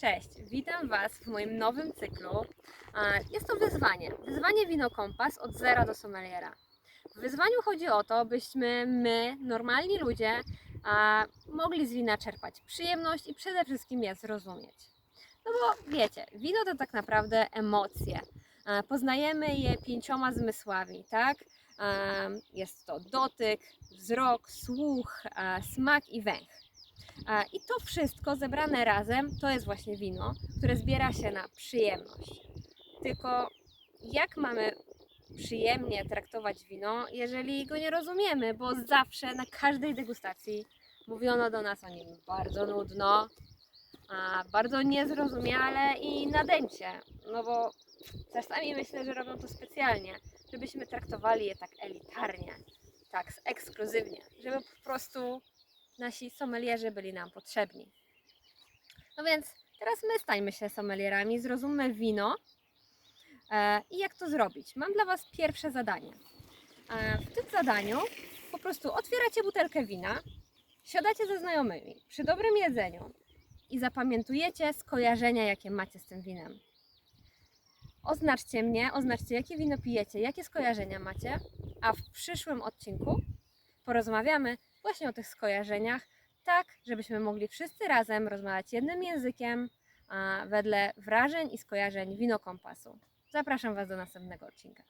Cześć, witam Was w moim nowym cyklu. Jest to wyzwanie. Wyzwanie Wino Kompas od zera do sommeliera. W wyzwaniu chodzi o to, byśmy my, normalni ludzie, mogli z wina czerpać przyjemność i przede wszystkim je zrozumieć. No bo wiecie, wino to tak naprawdę emocje. Poznajemy je pięcioma zmysłami, tak? Jest to dotyk, wzrok, słuch, smak i węch. I to wszystko zebrane razem to jest właśnie wino, które zbiera się na przyjemność. Tylko jak mamy przyjemnie traktować wino, jeżeli go nie rozumiemy, bo zawsze na każdej degustacji mówiono do nas o nim bardzo nudno, bardzo niezrozumiale i nadęcie. No bo czasami myślę, że robią to specjalnie, żebyśmy traktowali je tak elitarnie, tak ekskluzywnie, żeby po prostu nasi sommelierzy byli nam potrzebni. No więc teraz my stańmy się sommelierami, zrozummy wino e, i jak to zrobić. Mam dla Was pierwsze zadanie. E, w tym zadaniu po prostu otwieracie butelkę wina, siadacie ze znajomymi przy dobrym jedzeniu i zapamiętujecie skojarzenia, jakie macie z tym winem. Oznaczcie mnie, oznaczcie, jakie wino pijecie, jakie skojarzenia macie, a w przyszłym odcinku porozmawiamy właśnie o tych skojarzeniach, tak żebyśmy mogli wszyscy razem rozmawiać jednym językiem wedle wrażeń i skojarzeń wino kompasu. Zapraszam Was do następnego odcinka.